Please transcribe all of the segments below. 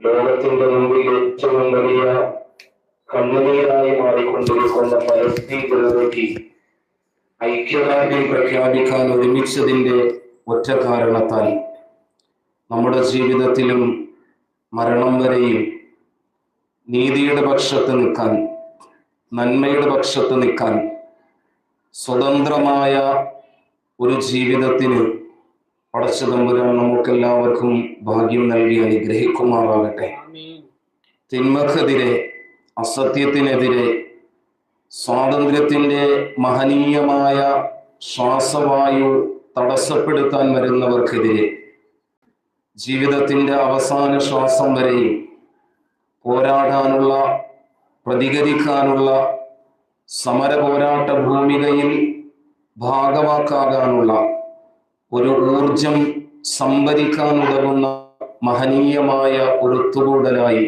ലോകത്തിന്റെ മുമ്പിൽ ഏറ്റവും വലിയ കണ്ണുനീരായി മാറിക്കൊണ്ടിരിക്കുന്ന പലസ്തീൻ ജനതയ്ക്ക് ഐക്യദാർഢ്യം പ്രഖ്യാപിക്കാൻ ഒരുമിച്ചതിന്റെ ഒറ്റ കാരണത്താൽ നമ്മുടെ ജീവിതത്തിലും മരണം വരെയും നീതിയുടെ പക്ഷത്ത് നിൽക്കാൻ നന്മയുടെ പക്ഷത്ത് നിൽക്കാൻ സ്വതന്ത്രമായ ഒരു ജീവിതത്തിന് പടച്ച തമ്പുരാൻ നമുക്കെല്ലാവർക്കും ഭാഗ്യം നൽകി അനുഗ്രഹിക്കുമാറാകട്ടെ. തിന്മക്കെതിരെ അസത്യത്തിനെതിരെ സ്വാതന്ത്ര്യത്തിന്റെ മഹനീയമായ ശ്വാസവായു തടസ്സപ്പെടുത്താൻ വരുന്നവർക്കെതിരെ ജീവിതത്തിന്റെ അവസാന ശ്വാസം വരെയും പോരാടാനുള്ള പ്രതികരിക്കാനുള്ള സമര പോരാട്ട ഭൂമികയിൽ ഭാഗവാക്കാകാനുള്ള ഒരു ഊർജം സംഭരിക്കാനുതകുന്ന മഹനീയമായ ഒരു ഒത്തുകൂടലായി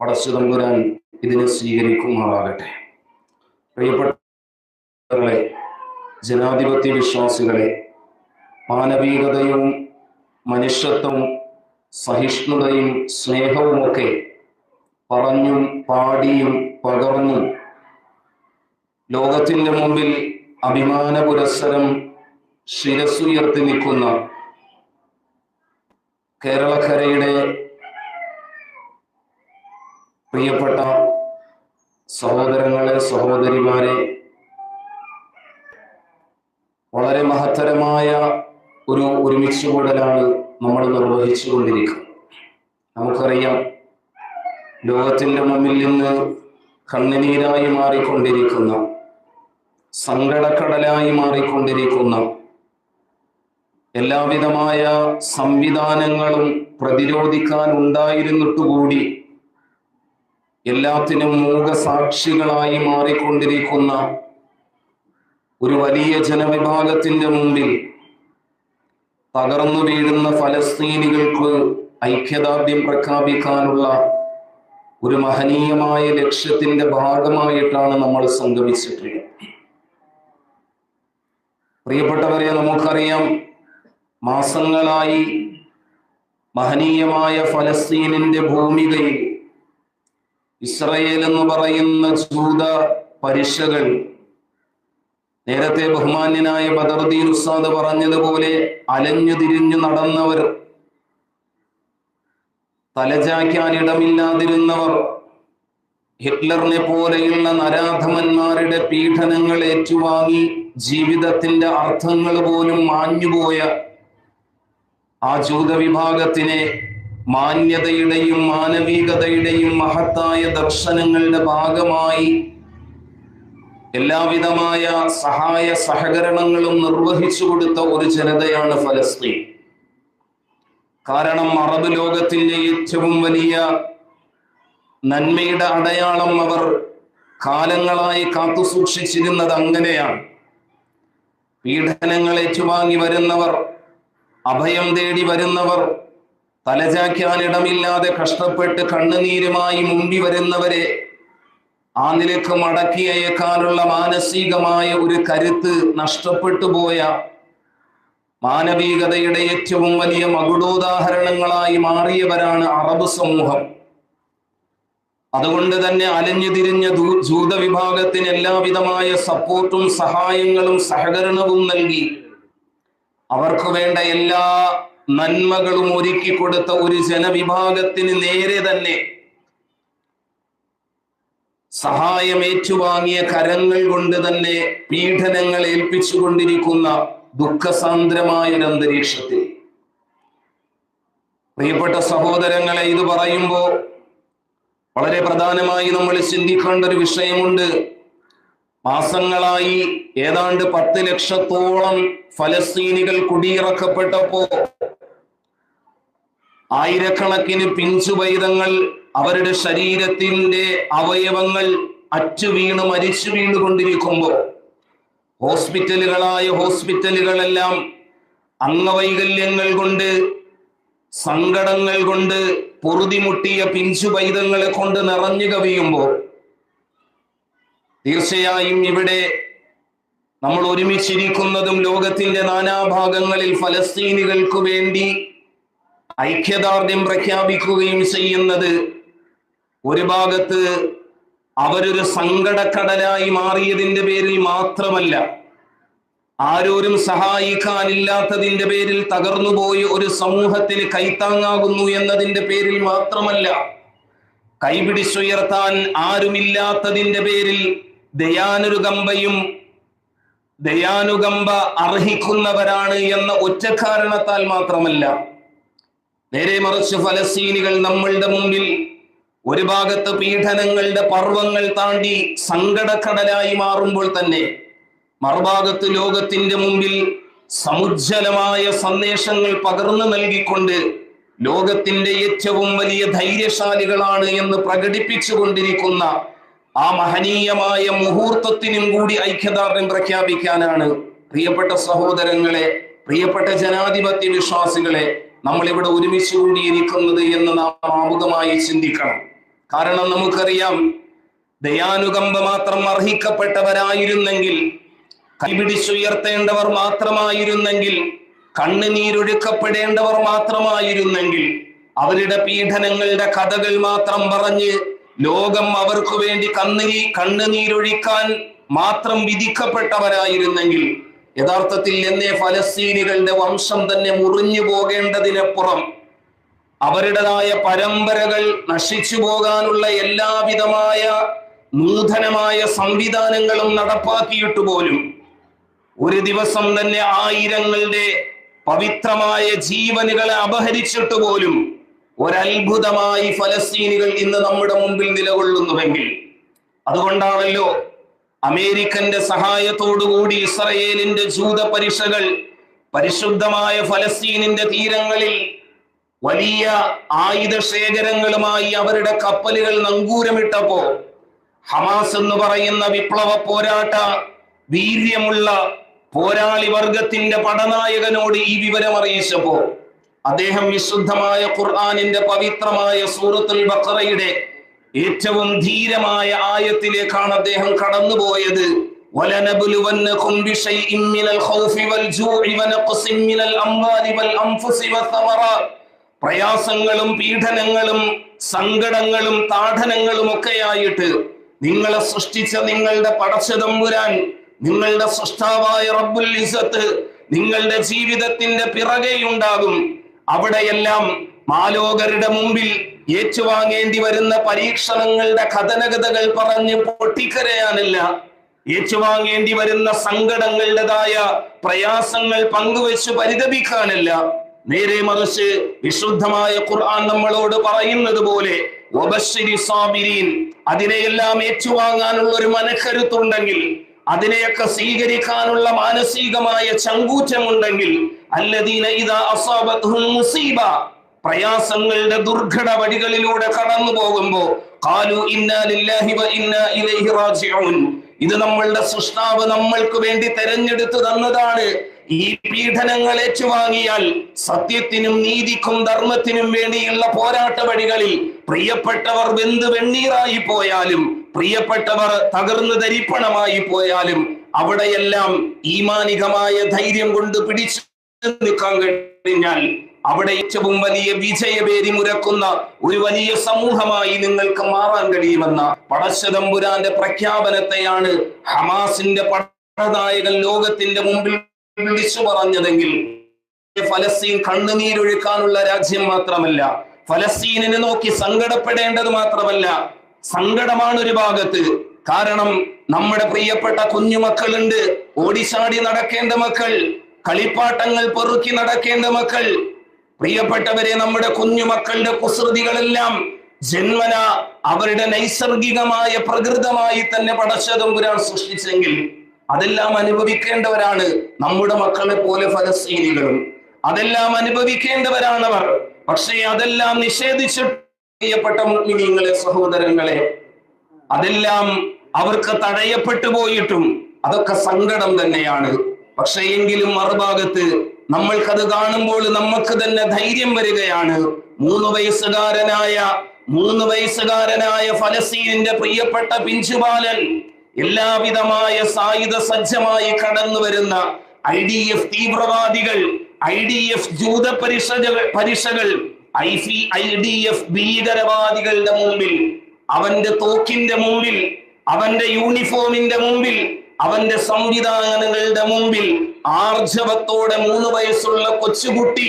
പടച്ചുതമ്പുരാൻ ഇതിനെ സ്വീകരിക്കുമാറാകട്ടെ പ്രിയപ്പെട്ടവരെ ജനാധിപത്യ വിശ്വാസികളെ മാനവികതയും മനുഷ്യത്വവും സഹിഷ്ണുതയും സ്നേഹവുമൊക്കെ പറഞ്ഞും പാടിയും പകർന്നും ലോകത്തിന്റെ മുമ്പിൽ അഭിമാന പുരസ്സരം ശിരസുയർത്തി നിൽക്കുന്ന കേരളക്കരയുടെ പ്രിയപ്പെട്ട സഹോദരങ്ങളെ സഹോദരിമാരെ വളരെ മഹത്തരമായ ഒരു ഒരുമിച്ച് കൂടലാണ് നമ്മൾ നിർവഹിച്ചു കൊണ്ടിരിക്കുന്നത്. നമുക്കറിയാം ലോകത്തിന്റെ മുമ്പിൽ നിന്ന് കണ്ണുനീരായി മാറിക്കൊണ്ടിരിക്കുന്ന സങ്കടക്കടലായി മാറിക്കൊണ്ടിരിക്കുന്ന എല്ലാവിധമായ സംവിധാനങ്ങളും പ്രതിരോധിക്കാൻ ഉണ്ടായിരുന്നിട്ടുകൂടി എല്ലാത്തിനും മൂകസാക്ഷികളായി മാറിക്കൊണ്ടിരിക്കുന്ന ഒരു വലിയ ജനവിഭാഗത്തിന്റെ മുമ്പിൽ തകർന്നു വീഴുന്ന ഫലസ്തീനികൾക്ക് ഐക്യദാർഢ്യം പ്രഖ്യാപിക്കാനുള്ള ഒരു മഹനീയമായ ലക്ഷ്യത്തിന്റെ ഭാഗമായിട്ടാണ് നമ്മൾ സംഗമിച്ചിട്ടുള്ളത്. പ്രിയപ്പെട്ടവരെ നമുക്കറിയാം മാസങ്ങളായി മഹനീയമായ ഫലസ്തീനിന്റെ ഭൂമികയിൽ ഇസ്രയേൽ എന്ന് പറയുന്ന ജൂത പരിശകൾ നേരത്തെ ബഹുമാന്യനായ ബദർദീൻ ഉസ്താദ് പറഞ്ഞതുപോലെ അലഞ്ഞു തിരിഞ്ഞു നടന്നവർ തലചായ്ക്കാൻ ഇടമില്ലാതിരുന്നവർ ഹിറ്റ്ലറിനെ പോലെയുള്ള നരാധമന്മാരുടെ പീഡനങ്ങൾ ഏറ്റുവാങ്ങി ജീവിതത്തിന്റെ അർത്ഥങ്ങൾ പോലും മാഞ്ഞുപോയ ആ ജൂത വിഭാഗത്തിനെ മാന്യതയുടെയും മാനവികതയുടെയും മഹത്തായ ദർശനങ്ങളുടെ ഭാഗമായി എല്ലാവിധമായ സഹായ സഹകരണങ്ങളും നിർവഹിച്ചു കൊടുത്ത ഒരു ജനതയാണ് ഫലസ്തീൻ. കാരണം അറബ് ലോകത്തിന്റെ ഏറ്റവും വലിയ നന്മയുടെ അടയാളം അവർ കാലങ്ങളായി കാത്തു സൂക്ഷിച്ചിരുന്നത് അങ്ങനെയാണ്. പീഡനങ്ങൾ ഏറ്റുവാങ്ങി വരുന്നവർ അഭയം തേടി വരുന്നവർ തലചായ്ക്കാൻ ഇടമില്ലാതെ കഷ്ടപ്പെട്ട് കണ്ണുനീരുമായി മുമ്പി വരുന്നവരെ ആ നിലയ്ക്ക് മടക്കി അയക്കാനുള്ള മാനസികമായ ഒരു കരുത്ത് നഷ്ടപ്പെട്ടു പോയ മാനവികതയുടെ ഏറ്റവും വലിയ മകുടോദാഹരണങ്ങളായി മാറിയവരാണ് അറബ് സമൂഹം. അതുകൊണ്ട് തന്നെ അലഞ്ഞു തിരിഞ്ഞ ജൂത വിഭാഗത്തിന് എല്ലാവിധമായ സപ്പോർട്ടും സഹായങ്ങളും സഹകരണവും നൽകി അവർക്ക് വേണ്ട എല്ലാ നന്മകളും ഒരുക്കി കൊടുത്ത ഒരു ജനവിഭാഗത്തിന് നേരെ തന്നെ സഹായം ഏറ്റുവാങ്ങിയ കരങ്ങൾ കൊണ്ട് തന്നെ പീഡനങ്ങൾ ഏൽപ്പിച്ചുകൊണ്ടിരിക്കുന്ന ദുഃഖസാന്ദ്രമായ ഒരു അന്തരീക്ഷത്തിൽ. പ്രിയപ്പെട്ട സഹോദരങ്ങളെ ഇത് പറയുമ്പോൾ വളരെ പ്രധാനമായി നമ്മൾ ചിന്തിക്കേണ്ട ഒരു വിഷയമുണ്ട്. മാസങ്ങളായി ഏതാണ്ട് പത്ത് ലക്ഷത്തോളം ഫലസ്തീനികൾ കുടിയിറക്കപ്പെട്ടപ്പോ ആയിരക്കണക്കിന് പിഞ്ചുപൈതങ്ങൾ അവരുടെ ശരീരത്തിന്റെ അവയവങ്ങൾ അറ്റു വീണ് മരിച്ചു വീണുകൊണ്ടിരിക്കുമ്പോൾ ഹോസ്പിറ്റലുകളായ ഹോസ്പിറ്റലുകളെല്ലാം അംഗവൈകല്യങ്ങൾ കൊണ്ട് സങ്കടങ്ങൾ കൊണ്ട് പൊറുതിമുട്ടിയ പിഞ്ചു പൈതങ്ങളെ കൊണ്ട് നിറഞ്ഞു കവിയുമ്പോൾ തീർച്ചയായും ഇവിടെ നമ്മൾ ഒരുമിച്ചിരിക്കുന്നതും ലോകത്തിന്റെ നാനാഭാഗങ്ങളിൽ ഫലസ്തീനികൾക്ക് വേണ്ടി ഐക്യദാർഢ്യം പ്രഖ്യാപിക്കുകയും ചെയ്യുന്നത് ഒരു ഭാഗത്ത് അവരൊരു സങ്കടക്കടലായി മാറിയതിന്റെ പേരിൽ മാത്രമല്ല ആരോരും സഹായിക്കാനില്ലാത്തതിന്റെ പേരിൽ തകർന്നുപോയ ഒരു സമൂഹത്തിന് കൈത്താങ്ങാകുന്നു എന്നതിന്റെ പേരിൽ മാത്രമല്ല കൈപിടിച്ചുയർത്താൻ ആരുമില്ലാത്തതിന്റെ പേരിൽ ദയാനുകമ്പയും ദയാനുകമ്പ അർഹിക്കുന്നവരാണ് എന്ന ഒറ്റ കാരണത്താൽ മാത്രമല്ല നേരെ മറിച്ച് ഫലസ്തീനികൾ നമ്മളുടെ മുമ്പിൽ ഒരു ഭാഗത്ത് പീഡനങ്ങളുടെ പർവങ്ങൾ താണ്ടി സങ്കടക്കടലായി മാറുമ്പോൾ തന്നെ മറുഭാഗത്ത് ലോകത്തിന്റെ മുമ്പിൽ സമുജ്ജലമായ സന്ദേശങ്ങൾ പകർന്നു നൽകിക്കൊണ്ട് ലോകത്തിന്റെ ഏറ്റവും വലിയ ധൈര്യശാലികളാണ് എന്ന് പ്രകടിപ്പിച്ചുകൊണ്ടിരിക്കുന്ന ആ മഹനീയമായ മുഹൂർത്തത്തിനും കൂടി ഐക്യദാർഢ്യം പ്രഖ്യാപിക്കാനാണ് പ്രിയപ്പെട്ട സഹോദരങ്ങളെ പ്രിയപ്പെട്ട ജനാധിപത്യ വിശ്വാസികളെ നമ്മൾ ഇവിടെ ഒരുമിച്ച് കൂടിയിരിക്കുന്നത് എന്ന് നാം ആമുഖമായി ചിന്തിക്കണം. കാരണം നമുക്കറിയാം ദയാനുകമ്പ മാത്രം അർഹിക്കപ്പെട്ടവരായിരുന്നെങ്കിൽ കൈപിടിച്ചുയർത്തേണ്ടവർ മാത്രമായിരുന്നെങ്കിൽ കണ്ണുനീരൊഴുക്കപ്പെടേണ്ടവർ മാത്രമായിരുന്നെങ്കിൽ അവരുടെ പീഡനങ്ങളുടെ കഥകൾ മാത്രം പറഞ്ഞ് ലോകം അവർക്ക് വേണ്ടി കണ്ണുനീ കണ്ണുനീരൊഴിക്കാൻ മാത്രം വിധിക്കപ്പെട്ടവരായിരുന്നെങ്കിൽ യഥാർത്ഥത്തിൽ എന്നേ ഫലസ്തീനികളുടെ വംശം തന്നെ മുറിഞ്ഞു പോകേണ്ടതിനപ്പുറം അവരുടേതായ പരമ്പരകൾ നശിച്ചു പോകാനുള്ള എല്ലാവിധമായ നൂതനമായ സംവിധാനങ്ങളും നടപ്പാക്കിയിട്ട് പോലും ഒരു ദിവസം തന്നെ ആയിരങ്ങളുടെ പവിത്രമായ ജീവനുകളെ അപഹരിച്ചിട്ട് പോലും ഒരത്ഭുതമായി ഫലസ്തീനികൾ ഇന്ന് നമ്മുടെ മുമ്പിൽ നിലകൊള്ളുന്നുവെങ്കിൽ അതുകൊണ്ടാണല്ലോ അമേരിക്കന്റെ സഹായത്തോടുകൂടി ഇസ്രയേലിന്റെ ജൂത പരീക്ഷകൾ പരിശുദ്ധമായ ഫലസ്തീനിന്റെ തീരങ്ങളിൽ വലിയ ആയുധ ശേഖരങ്ങളുമായി അവരുടെ കപ്പലുകൾ നങ്കൂരമിട്ടപ്പോ ഹമാസ് എന്ന് പറയുന്ന വിപ്ലവ പോരാട്ട വീര്യമുള്ള പോരാളി വർഗത്തിന്റെ പടനായകനോട് ഈ വിവരം അറിയിച്ചപ്പോ അദ്ദേഹം വിശുദ്ധമായ ഖുർആാനിന്റെ പവിത്രമായ സൂറത്തുൽ ബഖറയുടെ ഏറ്റവും ധീരമായ ആയത്തിലേക്കാണ് അദ്ദേഹം കടന്നുപോയത് وَلَنَبْلُوَنَّكُمْ بِشَيْءٍ مِّنَ الْخَوْفِ وَالْجُوعِ وَنَقْصٍ مِّنَ الْأَمْوَالِ وَالْأَنفُسِ وَالثَّمَرَاتِ പ്രയാസങ്ങളും പീഡനങ്ങളും സങ്കടങ്ങളും താഠനങ്ങളും ഒക്കെയായിട്ട് നിങ്ങളെ സൃഷ്ടിച്ച നിങ്ങളുടെ പടച്ചതമ്പുരാൻ നിങ്ങളുടെ സൃഷ്ടാവായ റബ്ബുൽ ഇസത്ത് നിങ്ങളുടെ ജീവിതത്തിന്റെ പിറകെയുണ്ടാകും അവിടെയെല്ലാം മാലോകരുടെ മുമ്പിൽ ഏറ്റുവാങ്ങേണ്ടി വരുന്ന പരീക്ഷണങ്ങളുടെ കഥനകഥകൾ പറഞ്ഞ് പൊട്ടിക്കരയാനല്ല ഏറ്റുവാങ്ങേണ്ടി വരുന്ന സങ്കടങ്ങളുടേതായ പ്രയാസങ്ങൾ പങ്കുവെച്ച് പരിതപിക്കാനല്ല. നേരെ മറിച്ച് വിശുദ്ധമായ ഖുർആൻ നമ്മളോട് പറയുന്നത് പോലെ അതിനെയെല്ലാം ഏറ്റുവാങ്ങാനുള്ള ഒരു മനക്കരുത്തുണ്ടെങ്കിൽ അതിനെയൊക്കെ സ്വീകരിക്കാനുള്ള മാനസികമായ ചങ്കൂറ്റമുണ്ടെങ്കിൽ പ്രയാസങ്ങളുടെ ദുർഘട വഴികളിലൂടെ കടന്നു പോകുമ്പോ കാലു ഇത് നമ്മളുടെ സൃഷ്ടാവ് നമ്മൾക്ക് വേണ്ടി തെരഞ്ഞെടുത്തു തന്നതാണ്. ഈ പീഡനങ്ങൾ ഏറ്റുവാങ്ങിയാൽ സത്യത്തിനും നീതിക്കും ധർമ്മത്തിനും വേണ്ടിയുള്ള പോരാട്ട വഴികളിൽ പ്രിയപ്പെട്ടവർ വെന്ത് വെണ്ണീറായി പോയാലും പ്രിയപ്പെട്ടവർ തകർന്നു ധരിപ്പണമായി പോയാലും അവിടെയെല്ലാം ഈമാനികമായ ധൈര്യം കൊണ്ട് പിടിച്ചു നിൽക്കാൻ കഴിഞ്ഞാൽ അവിടെ ഏറ്റവും വലിയ വിജയവേദി മുരക്കുന്ന ഒരു വലിയ സമൂഹമായി നിങ്ങൾക്ക് മാറാൻ കഴിയുമെന്ന പടശതമ്പുരാന്റെ പ്രഖ്യാപനത്തെയാണ് ഹമാസിന്റെ പടനായകൻ ലോകത്തിന്റെ മുമ്പിൽ വിളിച്ചു പറഞ്ഞതെങ്കിൽ ഫലസ്തീൻ കണ്ണുനീരൊഴുക്കാനുള്ള രാജ്യം മാത്രമല്ല ഫലസ്തീനിനെ നോക്കി സങ്കടപ്പെടേണ്ടത് മാത്രമല്ല സങ്കടമാണ് ഒരു ഭാഗത്ത്. കാരണം നമ്മുടെ പ്രിയപ്പെട്ട കുഞ്ഞുമക്കളുണ്ട് ഓടിച്ചാടി നടക്കേണ്ട മക്കൾ. കളിപ്പാട്ടങ്ങൾ പെറുക്കി നടക്കേണ്ട മക്കൾ പ്രിയപ്പെട്ടവരെ നമ്മുടെ കുഞ്ഞുമക്കളുടെ കുസൃതികളെല്ലാം ജന്മന അവരുടെ നൈസർഗികമായ പ്രകൃതമായി തന്നെ പടച്ചതും ഒരാൾ സൃഷ്ടിച്ചെങ്കിൽ അതെല്ലാം അനുഭവിക്കേണ്ടവരാണ് നമ്മുടെ മക്കളെ പോലെ ഫലസ്തീനികളും. അതെല്ലാം അനുഭവിക്കേണ്ടവരാണവർ. പക്ഷേ അതെല്ലാം നിഷേധിച്ചിട്ട് പ്രിയപ്പെട്ട മുഗ്മിനീങ്ങളെ സഹോദരങ്ങളെ അതെല്ലാം അവർക്ക് തടയപ്പെട്ടു പോയിട്ടും അതൊക്കെ സങ്കടം തന്നെയാണ്. പക്ഷേ എങ്കിലും മറുഭാഗത്ത് നമ്മൾക്കത് കാണുമ്പോൾ നമുക്ക് തന്നെ ധൈര്യം വരികയാണ്. മൂന്ന് വയസ്സുകാരനായ മൂന്ന് വയസ്സുകാരനായ ഫലസ്തീനിന്റെ പ്രിയപ്പെട്ട പിഞ്ചുബാലൻ എല്ലാവിധമായ സായുധ സജ്ജമായി കടന്നു വരുന്ന ഐ ഡി എഫ് തീവ്രവാദികൾ ഐ ഡി എഫ് ജൂത പരിഷകൾ പരിഷകൾ I C I D F ഭീകരവാദികളുടെ മുമ്പിൽ അവന്റെ തോക്കിന്റെ മുമ്പിൽ അവന്റെ യൂണിഫോമിന്റെ മുമ്പിൽ അവന്റെ സംവിധാനങ്ങളുടെ മുമ്പിൽ ആർജവത്തോടെ മൂന്ന് വയസ്സുള്ള കൊച്ചുകുട്ടി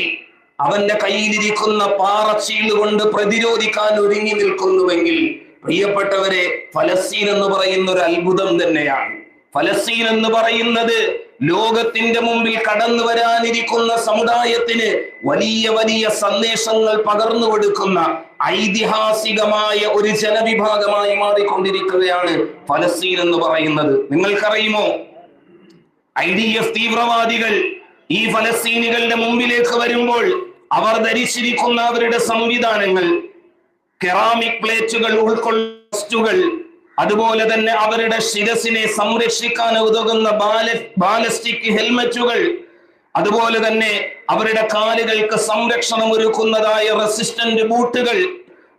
അവന്റെ കയ്യിലിരിക്കുന്ന പാറച്ചീൽ കൊണ്ട് പ്രതിരോധിക്കാൻ ഒരുങ്ങി നിൽക്കുന്നുവെങ്കിൽ പ്രിയപ്പെട്ടവരെ ഫലസ്തീൻ എന്ന് പറയുന്ന ഒരു അത്ഭുതം തന്നെയാണ്. ഫലസ്തീൻ എന്ന് പറയുന്നത് ലോകത്തിന്റെ മുമ്പിൽ കടന്നു വരാനിരിക്കുന്ന സമുദായത്തിന് വലിയ വലിയ സന്ദേശങ്ങൾ പകർന്നു കൊടുക്കുന്ന ഐതിഹാസികമായ ഒരു ജനവിഭാഗമായി മാറിക്കൊണ്ടിരിക്കുകയാണ് ഫലസ്തീൻ എന്ന് പറയുന്നത്. നിങ്ങൾക്കറിയുമോ? ഐ ഡി എഫ് തീവ്രവാദികൾ ഈ ഫലസ്തീനികളുടെ മുമ്പിലേക്ക് വരുമ്പോൾ അവർ ധരിച്ചിരിക്കുന്ന അവരുടെ സംവിധാനങ്ങൾ കെറാമിക് പ്ലേറ്റുകൾ ഉൾക്കൊള്ളുകൾ അതുപോലെ തന്നെ അവരുടെ ശിരസിനെ സംരക്ഷിക്കാൻ ഉതകുന്ന ബാല ബാലസ്റ്റിക് ഹെൽമറ്റുകൾ. അതുപോലെ തന്നെ അവരുടെ കാലുകൾക്ക് സംരക്ഷണം ഒരുക്കുന്നതായ റെസിസ്റ്റന്റ് ബൂട്ടുകൾ.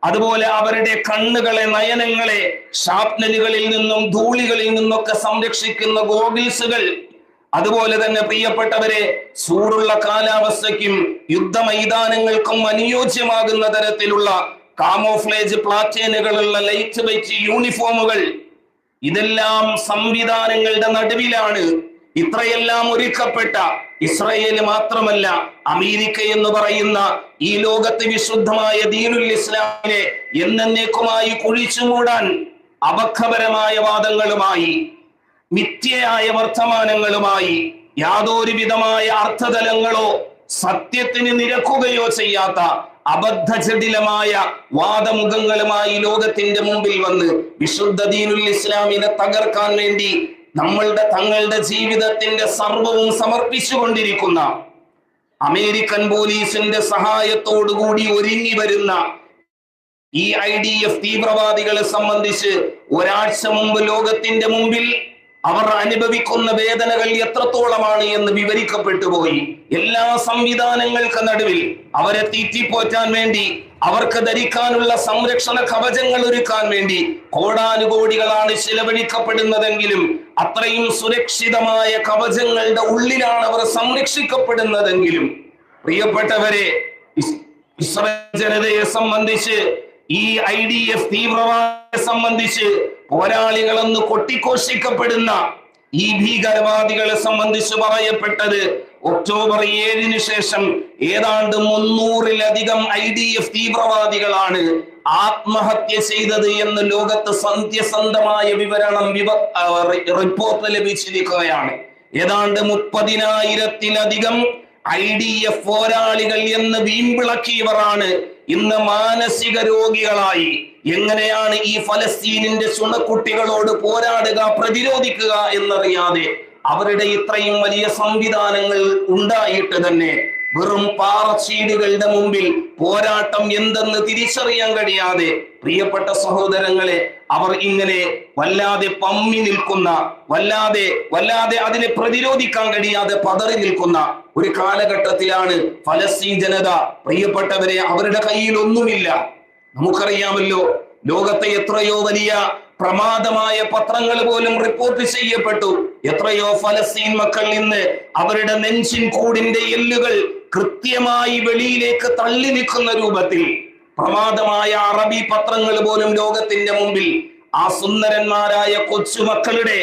അതുപോലെ അവരുടെ കണ്ണുകളെ നയനങ്ങളെ ഷാപ്നലുകളിൽ നിന്നും ധൂളികളിൽ നിന്നൊക്കെ സംരക്ഷിക്കുന്ന ഗോഗിൾസുകൾ. അതുപോലെ തന്നെ പ്രിയപ്പെട്ടവരെ ചൂടുള്ള കാലാവസ്ഥയ്ക്കും യുദ്ധ മൈതാനങ്ങൾക്കും അനുയോജ്യമാകുന്ന തരത്തിലുള്ള കാമോഫ്ലേജ് പ്ലാറ്റേനുകളുള്ള ലൈറ്റ് വെച്ച് യൂണിഫോമുകൾ. ഇതെല്ലാം സംവിധാനങ്ങളുടെ നടുവിലാണ് ഇത്രയെല്ലാം ഒരുക്കപ്പെട്ട ഇസ്രയേൽ മാത്രമല്ല അമേരിക്ക എന്ന് പറയുന്ന ഈ ലോകത്ത് വിശുദ്ധമായ ദീനുൽ ഇസ്ലാമിനെ എന്നേക്കുമായി കുഴിച്ചു മൂടാൻ അബദ്ധപരമായ വാദങ്ങളുമായി മിഥ്യയായ വർത്തമാനങ്ങളുമായി യാതൊരു വിധമായ അർത്ഥതലങ്ങളോ സത്യത്തിന് നിരക്കുകയോ ചെയ്യാത്ത അബദ്ധജടിലമായ വാദമുഖങ്ങളുമായി ലോകത്തിന്റെ മുമ്പിൽ വന്ന് വിശുദ്ധ ദീനുൽ ഇസ്ലാമിനെ തകർക്കാൻ വേണ്ടി നമ്മളുടെ തങ്ങളുടെ ജീവിതത്തിന്റെ സർവവും സമർപ്പിച്ചുകൊണ്ടിരിക്കുന്ന അമേരിക്കൻ പോലീസിന്റെ സഹായത്തോടുകൂടി ഒരുങ്ങി വരുന്ന ഈ ഐ ഡി എഫ് തീവ്രവാദികളെ സംബന്ധിച്ച് ഒരാഴ്ച മുമ്പ് ലോകത്തിന്റെ മുമ്പിൽ അവർ അനുഭവിക്കുന്ന വേദനകൾ എത്രത്തോളമാണ് എന്ന് വിവരിക്കപ്പെട്ടു പോയി. എല്ലാ സംവിധാനങ്ങൾക്ക് നടുവിൽ അവരെ തീറ്റിപ്പോറ്റാൻ വേണ്ടി അവർക്ക് ധരിക്കാനുള്ള സംരക്ഷണ കവചങ്ങൾ ഒരുക്കാൻ വേണ്ടി കോടാനുകോടികളാണ് ചിലവഴിക്കപ്പെടുന്നതെങ്കിലും അത്രയും സുരക്ഷിതമായ കവചങ്ങളുടെ ഉള്ളിലാണ് അവർ സംരക്ഷിക്കപ്പെടുന്നതെങ്കിലും. പ്രിയപ്പെട്ടവരെ ജനതയെ സംബന്ധിച്ച് ഈ ഐ ഡി എഫ് തീവ്രവാദിയെ സംബന്ധിച്ച് പോരാളികളെന്ന് കൊട്ടിഘോഷിക്കപ്പെടുന്ന ഈ ഭീകരവാദികളെ സംബന്ധിച്ച് പറയപ്പെട്ടത് ഒക്ടോബർ ഏഴിന് ശേഷം ഏതാണ്ട് മുന്നൂറിലധികം ഐ ഡി എഫ് തീവ്രവാദികളാണ് ആത്മഹത്യ ചെയ്തത് എന്ന് ലോകത്ത് സത്യസന്ധമായ വിവരണം വിവ റിപ്പോർട്ട് ലഭിച്ചിരിക്കുകയാണ്. ഏതാണ്ട് മുപ്പതിനായിരത്തിലധികം ഐ ഡി എഫ് പോരാളികൾ എന്ന് വീമ്പിളക്കിയവരാണ് ഇന്ന് മാനസിക രോഗികളായി എങ്ങനെയാണ് ഈ ഫലസ്തീനിന്റെ ചുണക്കുട്ടികളോട് പോരാടുക പ്രതിരോധിക്കുക എന്നറിയാതെ അവരുടെ ഇത്രയും വലിയ സംവിധാനങ്ങൾ ഉണ്ടായിട്ട് തന്നെ വെറും പാറച്ചീടുകളുടെ മുമ്പിൽ പോരാട്ടം എന്തെന്ന് തിരിച്ചറിയാൻ കഴിയാതെ പ്രിയപ്പെട്ട സഹോദരങ്ങളെ അവർ ഇങ്ങനെ വല്ലാതെ പമ്മി നിൽക്കുന്ന വല്ലാതെ വല്ലാതെ അതിനെ പ്രതിരോധിക്കാൻ കഴിയാതെ പതറി നിൽക്കുന്ന ഒരു കാലഘട്ടത്തിലാണ് ഫലസ്തീൻ ജനത. പ്രിയപ്പെട്ടവരെ അവരുടെ കയ്യിൽ ഒന്നുമില്ല നമുക്കറിയാമല്ലോ ലോകത്തെ എത്രയോ വലിയ പ്രമാദമായ പത്രങ്ങൾ പോലും റിപ്പോർട്ട് ചെയ്യപ്പെട്ടു. എത്രയോ ഫലസ്തീൻ മക്കൾ ഇന്ന് അവരുടെ നെഞ്ചിൻ കൂടിന്റെ എല്ലുകൾ കൃത്യമായി വെളിയിലേക്ക് തള്ളി നിൽക്കുന്ന രൂപത്തിൽ പ്രമാദമായ അറബി പത്രങ്ങൾ പോലും ലോകത്തിന്റെ മുമ്പിൽ ആ സുന്ദരന്മാരായ കൊച്ചുമക്കളുടെ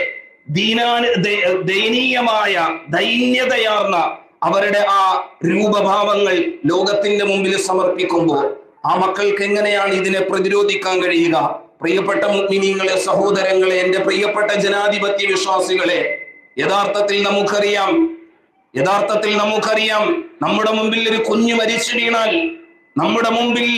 ദീനാന ദ- ദയനീയമായ ദൈന്യതയാർന്ന അവരുടെ ആ രൂപഭാവങ്ങൾ ലോകത്തിന്റെ മുമ്പിൽ സമർപ്പിക്കുമ്പോൾ ആ മക്കൾക്ക് എങ്ങനെയാണ് ഇതിനെ പ്രതിരോധിക്കാൻ കഴിയുക? പ്രിയപ്പെട്ട മുഗ്മിനീങ്ങളെ സഹോദരങ്ങളെ എന്റെ പ്രിയപ്പെട്ട ജനാധിപത്യ വിശ്വാസികളെ യഥാർത്ഥത്തിൽ നമുക്കറിയാം യഥാർത്ഥത്തിൽ നമുക്കറിയാം നമ്മുടെ മുമ്പിൽ ഒരു കുഞ്ഞു മരിച്ചു വീണാൽ നമ്മുടെ മുമ്പിൽ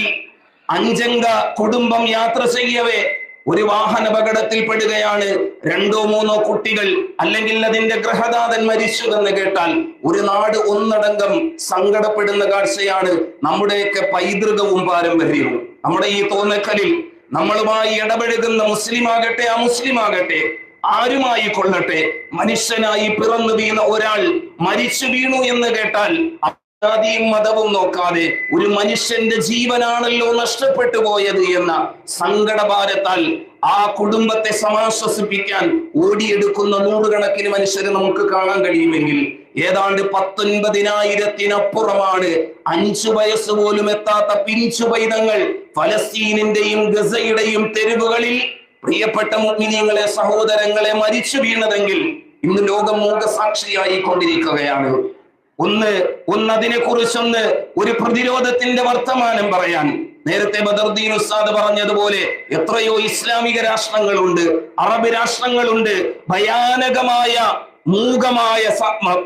അഞ്ചംഗ കുടുംബം യാത്ര ചെയ്യവേ ഒരു വാഹന അപകടത്തിൽ പെടുകയാണ്. രണ്ടോ മൂന്നോ കുട്ടികൾ അല്ലെങ്കിൽ അതിന്റെ ഗ്രഹദാതൻ മരിച്ചു എന്ന് കേട്ടാൽ ഒരു നാട് ഒന്നടങ്കം സങ്കടപ്പെടുന്ന കാഴ്ചയാണ് നമ്മുടെയൊക്കെ പൈതൃകവും പാരമ്പര്യവും. നമ്മുടെ ഈ തോന്നക്കലിൽ നമ്മളുമായി ഇടപഴകുന്ന മുസ്ലിം ആകട്ടെ അമുസ്ലിം ആകട്ടെ ആരുമായി കൊള്ളട്ടെ മനുഷ്യനായി പിറന്നു വീണ ഒരാൾ മരിച്ചു വീണു എന്ന് കേട്ടാൽ ജാതിയും മതവും നോക്കാതെ ഒരു മനുഷ്യന്റെ ജീവനാണല്ലോ നഷ്ടപ്പെട്ടു പോയത് എന്ന സങ്കടഭാരത്താൽ ആ കുടുംബത്തെ സമാശ്വസിപ്പിക്കാൻ ഓടിയെടുക്കുന്ന നൂറുകണക്കിന് മനുഷ്യരെ നമുക്ക് കാണാൻ കഴിയുമെങ്കിൽ ഏതാണ്ട് പത്തൊൻപതിനായിരത്തിനപ്പുറമാണ് അഞ്ചു വയസ്സ് പോലും എത്താത്ത പിഞ്ചു പൈതങ്ങൾ ഫലസ്തീനിന്റെയും ഗസയുടെയും തെരുവുകളിൽ പ്രിയപ്പെട്ട മുഗ്നിയങ്ങളെ സഹോദരങ്ങളെ മരിച്ചു വീണതെങ്കിൽ ഇന്ന് ലോകം മൂകസാക്ഷിയായി കൊണ്ടിരിക്കുകയാണ് ഒന്ന് ഒന്നതിനെ കുറിച്ചൊന്ന് ഒരു പ്രതിരോധത്തിന്റെ വർത്തമാനം പറയാൻ. നേരത്തെ ബദർദീൻ ഉസ്താദ് പറഞ്ഞതുപോലെ എത്രയോ ഇസ്ലാമിക രാഷ്ട്രങ്ങളുണ്ട് അറബ് രാഷ്ട്രങ്ങളുണ്ട്. ഭയാനകമായ മൂകമായ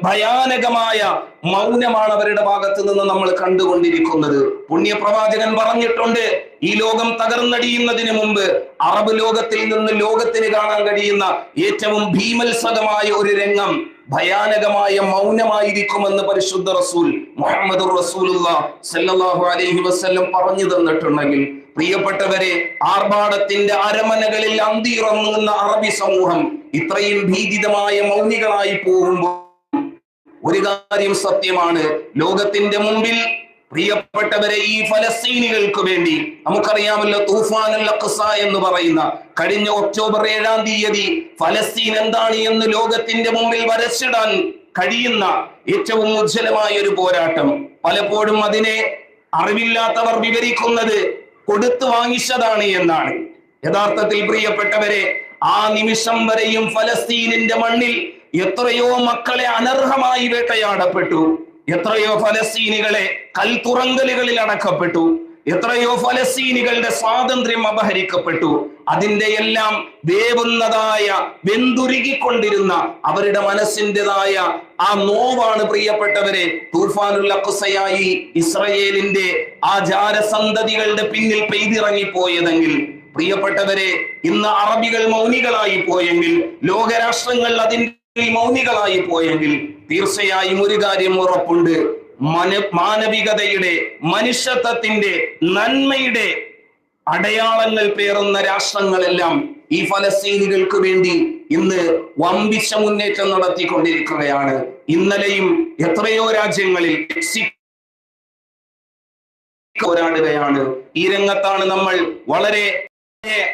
ഭയാനകമായ മൗനമാണ് അവരുടെ ഭാഗത്ത് നിന്ന് നമ്മൾ കണ്ടുകൊണ്ടിരിക്കുന്നത്. പുണ്യപ്രവാചകൻ പറഞ്ഞിട്ടുണ്ട് ഈ ലോകം തകർന്നടിയുന്നതിന് മുമ്പ് അറബ് ലോകത്തിൽ നിന്ന് ലോകത്തിന് കാണാൻ കഴിയുന്ന ഏറ്റവും ഭീമത്സകമായ ഒരു രംഗം. ഭയാനകമായ മൗനമായിരിക്കുമെന്ന് പരിശുദ്ധ റസൂൽ മുഹമ്മദ് അലൈഹി പറഞ്ഞു തന്നിട്ടുണ്ടെങ്കിൽ പ്രിയപ്പെട്ടവരെ ആർഭാടത്തിന്റെ അരമനകളിൽ അന്തിയിറങ്ങുന്ന അറബി സമൂഹം ഇത്രയും ഭീതിതമായ മൗനികളായി പോകുമ്പോൾ ഒരു കാര്യം സത്യമാണ്. ലോകത്തിന്റെ മുമ്പിൽ പ്രിയപ്പെട്ടവരെ ഈ ഫലസ്തീനികൾക്ക് വേണ്ടി നമുക്കറിയാമല്ലോ തൂഫാനുൽ അഖ്സ എന്ന് പറയുന്ന കഴിഞ്ഞ ഒക്ടോബർ ഏഴാം തീയതി ഫലസ്തീൻ എന്താണ് എന്ന് ലോകത്തിന്റെ മുമ്പിൽ വരച്ചിടാൻ കഴിയുന്ന ഏറ്റവും ഉജ്ജ്വലമായ ഒരു പോരാട്ടം. പലപ്പോഴും അതിനെ അറിവില്ലാത്തവർ വിവരിക്കുന്നത് കൊടുത്തു വാങ്ങിച്ചതാണ് എന്നാണ്. യഥാർത്ഥത്തിൽ പ്രിയപ്പെട്ടവരെ ആ നിമിഷം വരെയും ഫലസ്തീനിന്റെ മണ്ണിൽ എത്രയോ മക്കളെ അനർഹമായി വേട്ടയാടപ്പെട്ടു. എത്രയോ ഫലസ്തീനികളെ കൽത്തുറങ്കലുകളിൽ അടക്കപ്പെട്ടു. എത്രയോ ഫലസ്തീനികളുടെ സ്വാതന്ത്ര്യം അപഹരിക്കപ്പെട്ടു. അതിന്റെ എല്ലാം വേവുന്നതായ വെന്തുരുകിക്കൊണ്ടിരുന്ന അവരുടെ മനസ്സിന്റെതായ ആ നോവാണ് പ്രിയപ്പെട്ടവരെ. അഖ്സയായി ഇസ്രയേലിന്റെ ആ ജാരസന്തതികളുടെ പിന്നിൽ പെയ്തിറങ്ങിപ്പോയതെങ്കിൽ പ്രിയപ്പെട്ടവരെ ഇന്ന് അറബികൾ മൗനികളായി പോയെങ്കിൽ ലോകരാഷ്ട്രങ്ങൾ അതിന്റെ മൗനികളായി പോയെങ്കിൽ തീർച്ചയായും ഒരു കാര്യം ഉറപ്പുണ്ട്. മന മാനവികതയുടെ മനുഷ്യത്വത്തിന്റെ നന്മയുടെ അടയാളങ്ങൾ പേറുന്ന രാഷ്ട്രങ്ങളെല്ലാം ഈ ഫലസ്തീനികൾക്ക് വേണ്ടി ഇന്ന് വമ്പിച്ച മുന്നേറ്റം നടത്തിക്കൊണ്ടിരിക്കുകയാണ്. ഇന്നലെയും എത്രയോ രാജ്യങ്ങളിൽ പോരാടുകയാണ്. ഈ രംഗത്താണ് നമ്മൾ വളരെ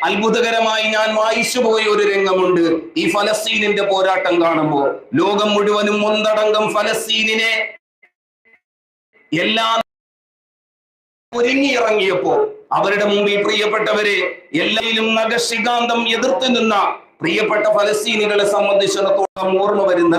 അത്ഭുതകരമായി ഞാൻ വായിച്ചു പോയ ഒരു രംഗമുണ്ട്. ഈ ഫലസ്തീനിന്റെ പോരാട്ടം കാണുമ്പോൾ ലോകം മുഴുവനും ഒന്നടങ്കം ഫലസ്തീനിനെ എല്ലാ ഒരുങ്ങിയിറങ്ങിയപ്പോ അവരുടെ മുമ്പിൽ പ്രിയപ്പെട്ടവരെ എല്ലായിലും നഗശ്രീകാന്തം എതിർത്ത് നിന്ന പ്രിയപ്പെട്ട ഫലസ്തീനികളെ സംബന്ധിച്ചിടത്തോളം ഓർമ്മ വരുന്ന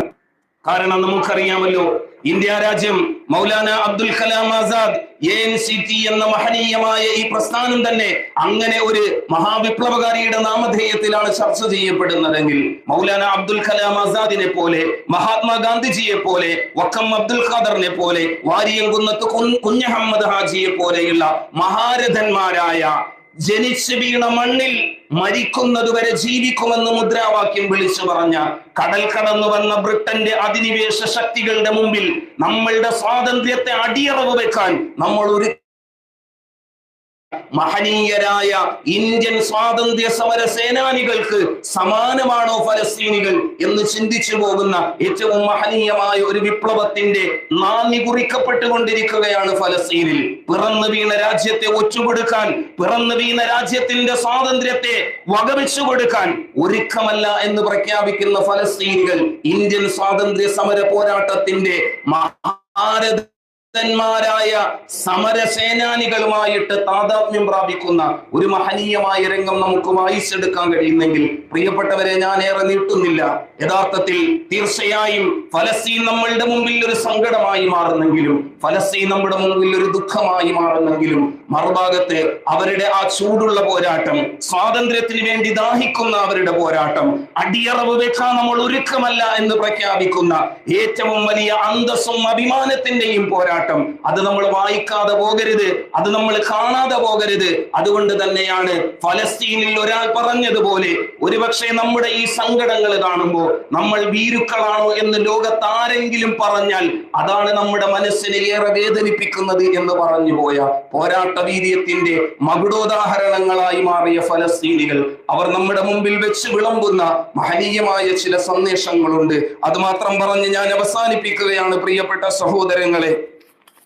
കാരണം നമുക്കറിയാമല്ലോ. ഇന്ത്യ രാജ്യം Maulana Abdul Kalam Azad A N C T എന്ന മഹനീയമായ ഈ പ്രസ്ഥാനം തന്നെ അങ്ങനെ ഒരു മഹാവിപ്ലവകാരിയുടെ നാമധേയത്തിലാണ് ചർച്ച ചെയ്യപ്പെടുന്നതെങ്കിൽ മൗലാന അബ്ദുൽ കലാം ആസാദിനെ പോലെ മഹാത്മാഗാന്ധിജിയെ പോലെ വക്കം അബ്ദുൽ ഖാദറിനെ പോലെ വാരിയംകുന്നത്ത് കുഞ്ഞ് കുഞ്ഞഹമ്മദ് ഹാജിയെ പോലെയുള്ള മഹാരഥന്മാരായ ജനിച്ചു വീണ മണ്ണിൽ മരിക്കുന്നതുവരെ ജീവിക്കുമെന്ന് മുദ്രാവാക്യം വിളിച്ചു പറഞ്ഞ കടൽ കടന്നു വന്ന ബ്രിട്ടന്റെ അധിനിവേശ ശക്തികളുടെ മുമ്പിൽ നമ്മളുടെ സ്വാതന്ത്ര്യത്തെ അടിയറവ് വെക്കാൻ നമ്മൾ ഒരു മഹനീയരായ ഇന്ത്യൻ സ്വാതന്ത്ര്യ സമര സേനാനികൾക്ക് സമാനമാണോ ഫലസ്തീനികൾ എന്ന് ചിന്തിച്ചു പോകുന്ന ഏറ്റവും മഹനീയമായ ഒരു വിപ്ലവത്തിന്റെ നാന്ദി കുറിക്കപ്പെട്ടുകൊണ്ടിരിക്കുകയാണ് ഫലസ്തീനിൽ. പിറന്നു വീണ രാജ്യത്തെ ഒറ്റുകൊടുക്കാൻ പിറന്നു വീണ രാജ്യത്തിന്റെ സ്വാതന്ത്ര്യത്തെ വകവെച്ചു കൊടുക്കാൻ ഒരുക്കമല്ല എന്ന് പ്രഖ്യാപിക്കുന്ന ഫലസ്തീനികൾ ഇന്ത്യൻ സ്വാതന്ത്ര്യ സമര പോരാട്ടത്തിന്റെ മഹാരഥ ായ സമരസേനാനികളുമായിട്ട് താതാത്മ്യം പ്രാപിക്കുന്ന ഒരു മഹനീയമായ രംഗം നമുക്ക് വായിച്ചെടുക്കാൻ കഴിയുന്നെങ്കിൽ പ്രിയപ്പെട്ടവരെ ഞാൻ ഏറെ നീട്ടുന്നില്ല. യഥാർത്ഥത്തിൽ തീർച്ചയായും ഫലസ്തീൻ നമ്മളുടെ മുമ്പിൽ ഒരു സങ്കടമായി മാറുന്നെങ്കിലും ഫലസ്തീൻ നമ്മുടെ മുമ്പിൽ ഒരു ദുഃഖമായി മാറുന്നെങ്കിലും മറുഭാഗത്ത് അവരുടെ ആ ചൂടുള്ള പോരാട്ടം സ്വാതന്ത്ര്യത്തിന് വേണ്ടി ദാഹിക്കുന്ന അവരുടെ പോരാട്ടം അടിയറവ് വെക്കാൻ നമ്മൾ ഒരുക്കമല്ല എന്ന് പ്രഖ്യാപിക്കുന്ന ഏറ്റവും വലിയ അന്തസ്സും അഭിമാനത്തിന്റെയും പോരാട്ടം. അത് നമ്മൾ വായിക്കാതെ പോകരുത് അത് നമ്മൾ കാണാതെ പോകരുത്. അതുകൊണ്ട് തന്നെയാണ് ഫലസ്തീനിൽ ഒരാൾ പറഞ്ഞതുപോലെ ഒരുപക്ഷെ നമ്മുടെ ഈ സങ്കടങ്ങൾ കാണുമ്പോൾ നമ്മൾ വീരുക്കളാണോ എന്ന് ലോകത്താരെങ്കിലും പറഞ്ഞാൽ അതാണ് നമ്മുടെ മനസ്സിനെ ഏറെ വേദനിപ്പിക്കുന്നത് എന്ന് പറഞ്ഞു പോയ പോരാട്ട വീര്യത്തിന്റെ മകുടോദാഹരണങ്ങളായി മാറിയ ഫലസ്തീനികൾ അവർ നമ്മുടെ മുമ്പിൽ വെച്ച് വിളമ്പുന്ന മഹനീയമായ ചില സന്ദേശങ്ങളുണ്ട്. അത് മാത്രം പറഞ്ഞ് ഞാൻ അവസാനിപ്പിക്കുകയാണ് പ്രിയപ്പെട്ട സഹോദരങ്ങളെ.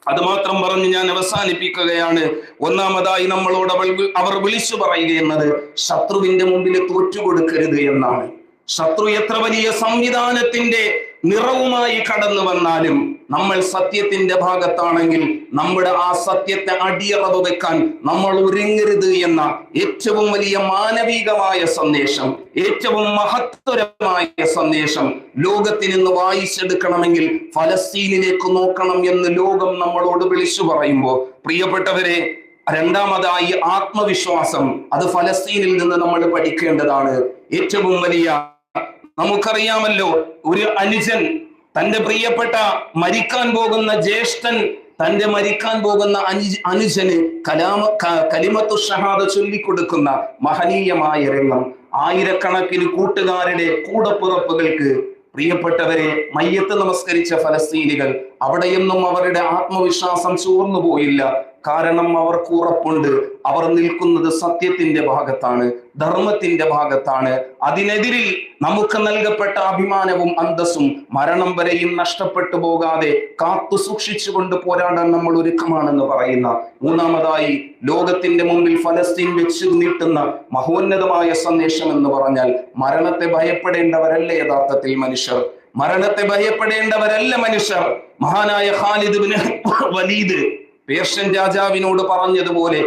അത് മാത്രം പറഞ്ഞ് ഞാൻ അവസാനിപ്പിക്കുകയാണ്. ഒന്നാമതായി നമ്മളോട് അവൾ അവർ വിളിച്ചു പറയുകയെന്നത് ശത്രുവിന്റെ മുമ്പിൽ തോറ്റുകൊടുക്കരുത് എന്നാണ്. ശത്രു എത്ര വലിയ സംവിധാനത്തിന്റെ നിറവുമായി കടന്നു വന്നാലും നമ്മൾ സത്യത്തിന്റെ ഭാഗത്താണെങ്കിൽ നമ്മുടെ ആ സത്യത്തെ അടിയറവ് വെക്കാൻ നമ്മൾ ഒരുങ്ങരുത് എന്ന ഏറ്റവും വലിയ മാനവികമായ സന്ദേശം ഏറ്റവും മഹത്തരമായ സന്ദേശം ലോകത്തിൽ നിന്ന് വായിച്ചെടുക്കണമെങ്കിൽ ഫലസ്തീനിലേക്ക് നോക്കണം എന്ന് ലോകം നമ്മളോട് വിളിച്ചു പറയുമ്പോൾ പ്രിയപ്പെട്ടവരെ രണ്ടാമതായി ആത്മവിശ്വാസം. അത് ഫലസ്തീനിൽ നിന്ന് നമ്മൾ പഠിക്കേണ്ടതാണ്. ഏറ്റവും വലിയ നമുക്കറിയാമല്ലോ ഒരു അനുജൻ തന്റെ പ്രിയപ്പെട്ട മരിക്കാൻ പോകുന്ന ജ്യേഷ്ഠൻ തന്റെ മരിക്കാൻ പോകുന്ന അനുജ അനുജന് കലാമ കലിമത്തു ഷഹാദ ചൊല്ലിക്കൊടുക്കുന്ന മഹനീയമായ രംഗം. ആയിരക്കണക്കിന് കൂട്ടുകാരുടെ കൂടപ്പുറപ്പുകൾക്ക് പ്രിയപ്പെട്ടവരെ മയ്യത്ത് നമസ്കരിച്ച ഫലസ്തീനികൾ അവിടെയൊന്നും അവരുടെ ആത്മവിശ്വാസം ചോർന്നു പോയില്ല കാരണം അവർക്ക് ഉറപ്പുണ്ട്. അവർ നിൽക്കുന്നത് സത്യത്തിന്റെ ഭാഗത്താണ്. ധർമ്മത്തിന്റെ ഭാഗത്താണ്. അതിനെതിരിൽ നമുക്ക് നൽകപ്പെട്ട അഭിമാനവും അന്തസ്സും മരണം വരെയും നഷ്ടപ്പെട്ടു പോകാതെ കാത്തു സൂക്ഷിച്ചുകൊണ്ട് പോരാടാൻ നമ്മൾ ഒരുക്കമാണെന്ന് പറയുന്ന മൂന്നാമതായി ലോകത്തിന്റെ മുമ്പിൽ ഫലസ്തീൻ വെച്ച് നീട്ടുന്ന മഹോന്നതമായ സന്ദേശം എന്ന് പറഞ്ഞാൽ മരണത്തെ ഭയപ്പെടേണ്ടവരല്ല യഥാർത്ഥത്തിൽ മനുഷ്യർ? മരണത്തെ ഭയപ്പെടേണ്ടവരല്ല മനുഷ്യർ? മഹാനായ ഖാലിദ് വലീദ് പേർഷ്യൻ രാജാവിനോട് പറഞ്ഞതുപോലെ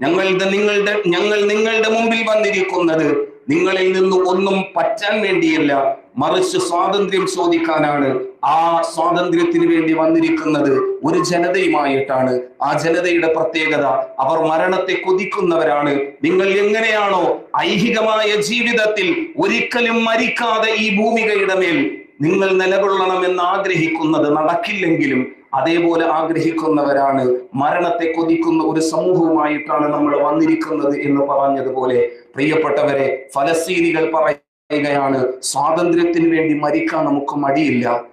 ഞങ്ങൾ നിങ്ങളുടെ ഞങ്ങൾ നിങ്ങളുടെ മുമ്പിൽ വന്നിരിക്കുന്നത് നിങ്ങളിൽ നിന്ന് ഒന്നും പറ്റാൻ വേണ്ടിയല്ല മറിച്ച് സ്വാതന്ത്ര്യം ചോദിക്കാനാണ്. ആ സ്വാതന്ത്ര്യത്തിന് വേണ്ടി വന്നിരിക്കുന്നത് ഒരു ജനതയുമായിട്ടാണ്. ആ ജനതയുടെ പ്രത്യേകത അവർ മരണത്തെ കൊതിക്കുന്നവരാണ്. നിങ്ങൾ എങ്ങനെയാണോ ഐഹികമായ ജീവിതത്തിൽ ഒരിക്കലും മരിക്കാതെ ഈ ഭൂമികയുടെ മേൽ നിങ്ങൾ നിലകൊള്ളണമെന്ന് ആഗ്രഹിക്കുന്നത് നടക്കില്ലെങ്കിലും അതേപോലെ ആഗ്രഹിക്കുന്നവരാണ്. മരണത്തെ കൊതിക്കുന്ന ഒരു സമൂഹവുമായിട്ടാണ് നമ്മൾ വന്നിരിക്കുന്നത് എന്ന് പറഞ്ഞതുപോലെ. പ്രിയപ്പെട്ടവരെ ഫലസ്തീനികൾ പറയുകയാണ് സ്വാതന്ത്ര്യത്തിന് വേണ്ടി മരിക്കാൻ നമുക്ക് മടിയില്ല.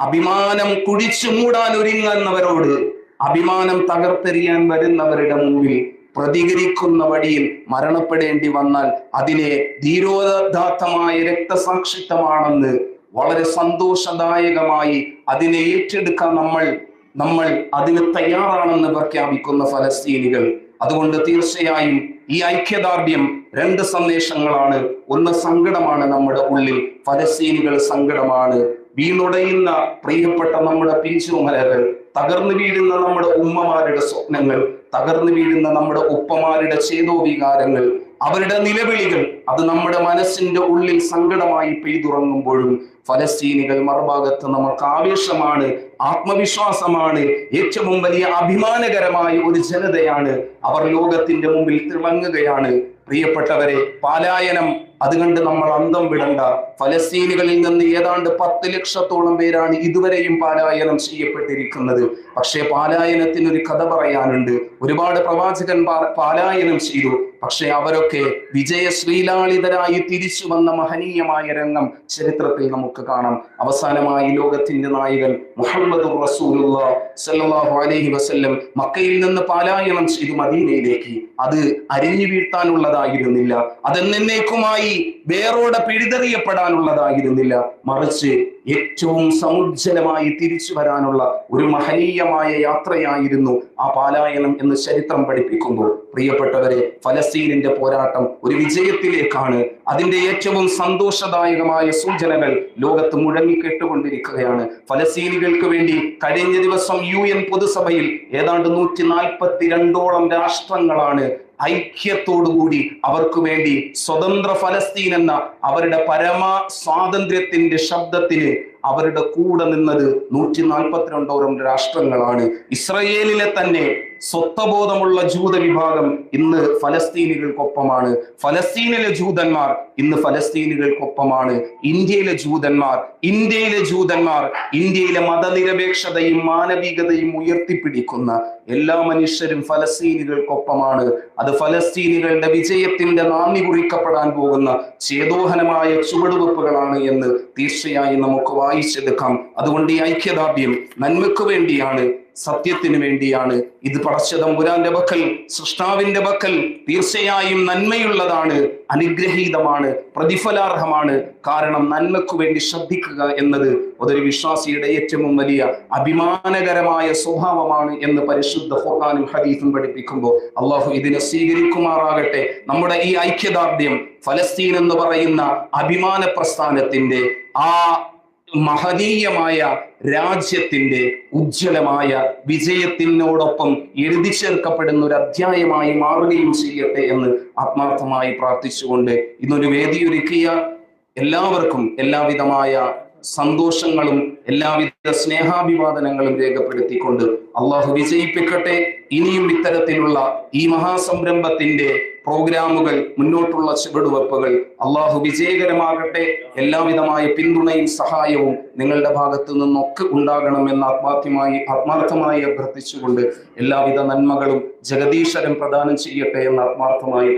അഭിമാനം കുഴിച്ചു മൂടാൻ ഒരുങ്ങുന്നവരോട് അഭിമാനം തകർത്തെറിയാൻ വരുന്നവരുടെ മുമ്പിൽ പ്രതികരിക്കുന്ന വഴിയിൽ മരണപ്പെടേണ്ടി വന്നാൽ അതിനെ ധീരോദാത്തമായ രക്തസാക്ഷിത്വമാണെന്ന് വളരെ സന്തോഷദായകമായി അതിനെ ഏറ്റെടുക്കാൻ നമ്മൾ നമ്മൾ അതിന് തയ്യാറാണെന്ന് പ്രഖ്യാപിക്കുന്ന ഫലസ്തീനികൾ. അതുകൊണ്ട് തീർച്ചയായും ഈ ഐക്യദാർഢ്യം രണ്ട് സന്ദേശങ്ങളാണ്. ഒന്ന് സങ്കടമാണ് നമ്മുടെ ഉള്ളിൽ ഫലസ്തീനികൾ സങ്കടമാണ്. വീണുടയുന്ന പ്രിയപ്പെട്ട നമ്മുടെ പിഞ്ചുമലകൾ തകർന്നു വീഴുന്ന നമ്മുടെ ഉമ്മമാരുടെ സ്വപ്നങ്ങൾ തകർന്നു വീഴുന്ന നമ്മുടെ ഉപ്പമാരുടെ ചേതോവികാരങ്ങൾ അവരുടെ നിലവിളികൾ അത് നമ്മുടെ മനസ്സിന്റെ ഉള്ളിൽ സങ്കടമായി പെയ്തുറങ്ങുമ്പോഴും ഫലസ്തീനികൾ മറുഭാഗത്ത് നമുക്ക് ആവേശമാണ് ആത്മവിശ്വാസമാണ് ഏറ്റവും വലിയ അഭിമാനകരമായ ഒരു ജനതയാണ് അവർ ലോകത്തിന്റെ മുമ്പിൽ തിളങ്ങുകയാണ്. പ്രിയപ്പെട്ടവരെ പാലായനം അതുകൊണ്ട് നമ്മൾ അന്തം വിടണ്ട. ഫലസ്തീനുകളിൽ നിന്ന് ഏതാണ്ട് പത്ത് ലക്ഷത്തോളം പേരാണ് ഇതുവരെയും പാലായനം ചെയ്യപ്പെട്ടിരിക്കുന്നത്. പക്ഷേ പാലായനത്തിന് ഒരു കഥ പറയാനുണ്ട്. ഒരുപാട് പ്രവാചകൻ പാലായനം ചെയ്തു. പക്ഷെ അവരൊക്കെ വിജയശ്രീലാളിതരായി തിരിച്ചു വന്ന മഹനീയമായ രംഗം ചരിത്രത്തിൽ നമുക്ക് കാണാം. അവസാനമായി ലോകത്തിന്റെ നായകൻ മുഹമ്മദ് സല്ലല്ലാഹു അലൈഹി മക്കയിൽ നിന്ന് പാലായനം ചെയ്തു മദീനയിലേക്ക്. അത് അരിഞ്ഞു വീഴ്ത്താനുള്ളതായിരുന്നില്ല. അതെന്നേക്കുമായി വേറോടെ പിഴുതെറിയപ്പെടാനുള്ളതായിരുന്നില്ല. മറിച്ച് ഏറ്റവും സമുജ്ജലമായി തിരിച്ചു വരാനുള്ള ഒരു മഹനീയമായ യാത്രയായിരുന്നു ആ പാലായനം എന്ന് ചരിത്രം പഠിപ്പിക്കുമ്പോൾ. പ്രിയപ്പെട്ടവരെ ഫലസ്തീനിന്റെ പോരാട്ടം ഒരു വിജയത്തിലേക്കാണ്. അതിന്റെ ഏറ്റവും സന്തോഷദായകമായ സൂചനകൾ ലോകത്ത് മുഴങ്ങിക്കെട്ടുകൊണ്ടിരിക്കുകയാണ്. ഫലസ്തീനികൾക്ക് വേണ്ടി കഴിഞ്ഞ ദിവസം യു എൻ പൊതുസഭയിൽ ഏതാണ്ട് നൂറ്റി നാൽപ്പത്തി രണ്ടോളം രാഷ്ട്രങ്ങളാണ് ഐക്യത്തോടുകൂടി അവർക്കു വേണ്ടി സ്വതന്ത്ര ഫലസ്തീൻ എന്ന അവരുടെ പരമ സ്വാതന്ത്ര്യത്തിന്റെ ശബ്ദത്തിന് അവരുടെ കൂടെ നിന്നത് നൂറ്റി നാൽപ്പത്തിരണ്ടോളം രാഷ്ട്രങ്ങളാണ്. ഇസ്രയേലിലെ തന്നെ സ്വത്വബോധമുള്ള ജൂത വിഭാഗം ഇന്ന് ഫലസ്തീനികൾക്കൊപ്പമാണ്. ഫലസ്തീനിലെ ജൂതന്മാർ ഇന്ന് ഫലസ്തീനികൾക്കൊപ്പമാണ്. ഇന്ത്യയിലെ ജൂതന്മാർ ഇന്ത്യയിലെ ജൂതന്മാർ ഇന്ത്യയിലെ മതനിരപേക്ഷതയും മാനവികതയും ഉയർത്തിപ്പിടിക്കുന്ന എല്ലാ മനുഷ്യരും ഫലസ്തീനികൾക്കൊപ്പമാണ്. അത് ഫലസ്തീനികളുടെ വിജയത്തിന്റെ നാന്ദി കുറിക്കപ്പെടാൻ പോകുന്ന ചേതോഹനമായ ചുവടുവെപ്പുകളാണ് എന്ന് തീർച്ചയായും നമുക്ക് വായിച്ചെടുക്കാം. അതുകൊണ്ട് ഈ ഐക്യദാർഢ്യം നന്മയ്ക്ക് വേണ്ടിയാണ് സത്യത്തിന് വേണ്ടിയാണ് ഇത് പടച്ചതമ്പുരാന്റെ ബക്കൽ സൃഷ്ടാവിന്റെ ബക്കൽ തീർച്ചയായും നന്മയുള്ളതാണ് അനുഗ്രഹീതമാണ് പ്രതിഫലാർഹമാണ്. കാരണം നന്മക്കു വേണ്ടി ശ്രദ്ധിക്കുക എന്നത് അതൊരു വിശ്വാസിയുടെ ഏറ്റവും വലിയ അഭിമാനകരമായ സ്വഭാവമാണ് എന്ന് പരിശുദ്ധ ഖുർആാനും ഹദീസും പഠിപ്പിക്കുമ്പോൾ അള്ളാഹു ഇതിനെ സ്വീകരിക്കുമാറാകട്ടെ. നമ്മുടെ ഈ ഐക്യദാർഢ്യം ഫലസ്തീൻ എന്ന് പറയുന്ന അഭിമാന പ്രസ്ഥാനത്തിന്റെ ആ മഹനീയമായ രാജ്യത്തിന്റെ ഉജ്ജ്വലമായ വിജയത്തിനോടൊപ്പം എഴുതി ചേർക്കപ്പെടുന്ന ഒരു അധ്യായമായി മാറുകയും ചെയ്യട്ടെ എന്ന് ആത്മാർത്ഥമായി പ്രാർത്ഥിച്ചുകൊണ്ട് ഇന്നൊരു വേദിയൊരുക്കിയ എല്ലാവർക്കും എല്ലാവിധമായ സന്തോഷങ്ങളും എല്ലാവിധ സ്നേഹാഭിവാദനങ്ങളും രേഖപ്പെടുത്തിക്കൊണ്ട് അള്ളാഹു വിജയിപ്പിക്കട്ടെ. ഇനിയും ഇത്തരത്തിലുള്ള ഈ മഹാസംരംഭത്തിന്റെ പ്രോഗ്രാമുകൾ മുന്നോട്ടുള്ള ചുവടുവെപ്പുകൾ അള്ളാഹു വിജയകരമാകട്ടെ എല്ലാവിധമായ പിന്തുണയും സഹായവും നിങ്ങളുടെ ഭാഗത്തു നിന്നൊക്കെ ഉണ്ടാകണമെന്ന് ആത്മാർത്ഥമായി ആത്മാർത്ഥമായി അഭ്യർത്ഥിച്ചുകൊണ്ട് എല്ലാവിധ നന്മകളും ജഗദീശ്വരൻ പ്രദാനം ചെയ്യട്ടെ എന്ന് ആത്മാർത്ഥമായി